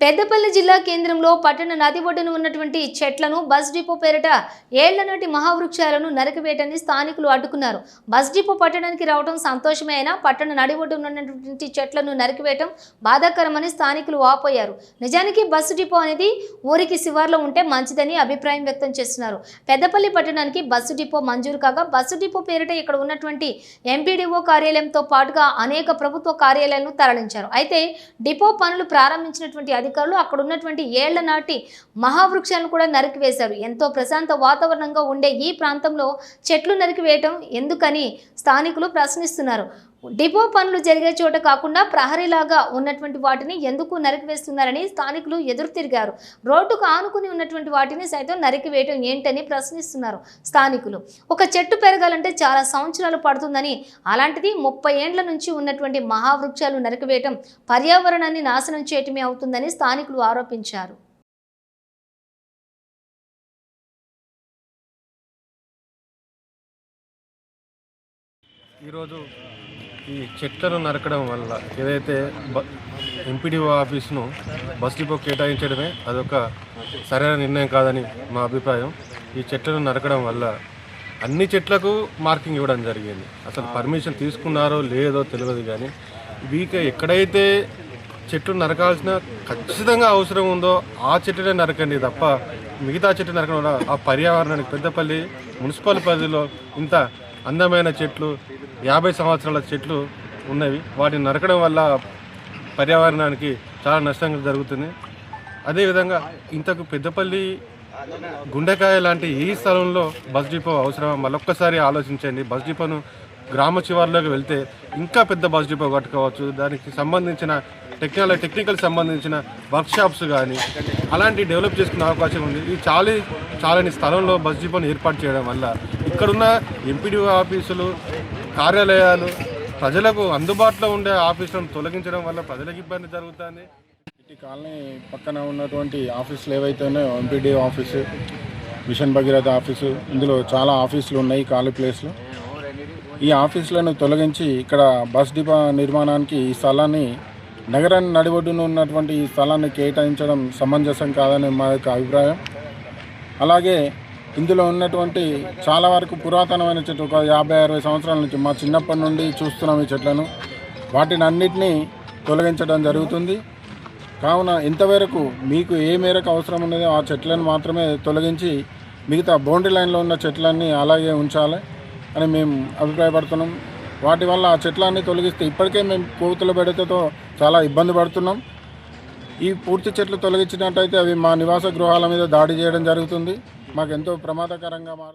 పెద్దపల్లి జిల్లా కేంద్రంలో పట్టణ నది ఒడ్డున ఉన్నటువంటి చెట్లను బస్ డిపో పేరిట ఏళ్ళ నాటి మహావృక్షాలను నరికివేయటాన్ని స్థానికులు అడ్డుకున్నారు. బస్ డిపో పట్టణానికి రావడం సంతోషమే అయినా పట్టణ నడి ఒడ్డున ఉన్నటువంటి చెట్లను నరికివేయటం బాధాకరమని స్థానికులు వాపోయారు. నిజానికి బస్సు డిపో అనేది ఊరికి శివార్లో ఉంటే మంచిదని అభిప్రాయం వ్యక్తం చేస్తున్నారు. పెద్దపల్లి పట్టణానికి బస్సు డిపో మంజూరు కాగా బస్సు డిపో పేరిట ఇక్కడ ఉన్నటువంటి ఎంపీడీఓ కార్యాలయంతో పాటుగా అనేక ప్రభుత్వ కార్యాలయాలను తరలించారు. అయితే డిపో పనులు ప్రారంభించినటువంటి అధికారులు అక్కడ ఉన్నటువంటి ఏళ్ళ నాటి మహావృక్షాలను కూడా నరికివేశారు. ఎంతో ప్రశాంత వాతావరణంగా ఉండే ఈ ప్రాంతంలో చెట్లు నరికివేయటం ఎందుకని స్థానికులు ప్రశ్నిస్తున్నారు. డిపో పనులు జరిగే చోట కాకుండా ప్రహరీలాగా ఉన్నటువంటి వాటిని ఎందుకు నరికివేస్తున్నారని స్థానికులు ఎదురు తిరిగారు రోడ్డుకు ఆనుకుని ఉన్నటువంటి వాటిని సైతం నరికివేయటం ఏంటని ప్రశ్నిస్తున్నారు స్థానికులు. ఒక చెట్టు పెరగాలంటే చాలా సంవత్సరాలు పడుతుందని అలాంటిది ముప్పై ఏండ్ల నుంచి ఉన్నటువంటి మహావృక్షాలు నరికివేయటం పర్యావరణాన్ని నాశనం చేయటమే అవుతుందని స్థానికులు ఆరోపించారు. ఈరోజు ఈ చెట్లను నరకడం వల్ల ఏదైతే బ ఎంపీడీఓ ఆఫీస్ను బస్ డిపో కేటాయించడమే అదొక సరైన నిర్ణయం కాదని మా అభిప్రాయం. ఈ చెట్లను నరకడం వల్ల అన్ని చెట్లకు మార్కింగ్ ఇవ్వడం జరిగింది. అసలు పర్మిషన్ తీసుకున్నారో లేదో తెలియదు కానీ వీక ఎక్కడైతే చెట్లు నరకాల్సిన ఖచ్చితంగా అవసరం ఉందో ఆ చెట్టునే నరకండి తప్ప మిగతా చెట్టు నరకడం వల్ల ఆ పర్యావరణానికి పెద్దపల్లి మున్సిపల్ పరిధిలో ఇంత అందమైన చెట్లు యాభై సంవత్సరాల చెట్లు ఉన్నవి. వాటిని నరకడం వల్ల పర్యావరణానికి చాలా నష్టం జరుగుతుంది అదేవిధంగా ఇంతకు పెద్దపల్లి గుండెకాయ లాంటి ఈ స్థలంలో బస్ డిపో అవసరం మళ్ళొక్కసారి ఆలోచించండి. బస్ డిపోను గ్రామ చివరిలోకి వెళ్తే ఇంకా పెద్ద బస్ డిపో కట్టుకోవచ్చు. దానికి సంబంధించిన టెక్నాలజీ టెక్నికల్ సంబంధించిన వర్క్షాప్స్ కానీ అలాంటి డెవలప్ చేసుకునే అవకాశం ఉంది. ఈ చాలి చాలని స్థలంలో బస్ డిపోను ఏర్పాటు చేయడం వల్ల ఇక్కడున్న ఎంపీడీఓ ఆఫీసులు కార్యాలయాలు ప్రజలకు అందుబాటులో ఉండే ఆఫీసులను తొలగించడం వల్ల ప్రజలకు ఇబ్బంది జరుగుతుంది. ఇటు కాలనీ పక్కన ఉన్నటువంటి ఆఫీసులు ఏవైతే ఉన్నాయో MPD office mission Bhagiratha office ఇందులో చాలా ఆఫీసులు ఉన్నాయి ఖాళీ ప్లేస్లు. ఈ ఆఫీసులను తొలగించి ఇక్కడ బస్ డిపో నిర్మాణానికి ఈ స్థలాన్ని నగరాన్ని నడిబొడ్డున ఉన్నటువంటి ఈ స్థలాన్ని కేటాయించడం సమంజసం కాదని మా యొక్క అభిప్రాయం. అలాగే ఇందులో ఉన్నటువంటి చాలా వరకు పురాతనమైన చెట్లు ఒక యాభై అరవై సంవత్సరాల నుంచి మా చిన్నప్పటి నుండి చూస్తున్నాం ఈ చెట్లను. వాటిని అన్నిటినీ తొలగించడం జరుగుతుంది. కావున ఇంతవరకు మీకు ఏ మేరకు అవసరం ఉన్నదో ఆ చెట్లను మాత్రమే తొలగించి మిగతా బౌండరీ లైన్లో ఉన్న చెట్లన్నీ అలాగే ఉంచాలి అని మేము అభిప్రాయపడుతున్నాం. వాటి వల్ల ఆ చెట్లన్నీ తొలగిస్తే ఇప్పటికే మేము కోతుల బెడతతో చాలా ఇబ్బంది పడుతున్నాం. ఈ పూర్తి చెట్లు తొలగించినట్టయితే అవి మా నివాస గృహాల మీద దాడి చేయడం జరుగుతుంది. మాకు ఎంతో ప్రమాదకరంగా మారు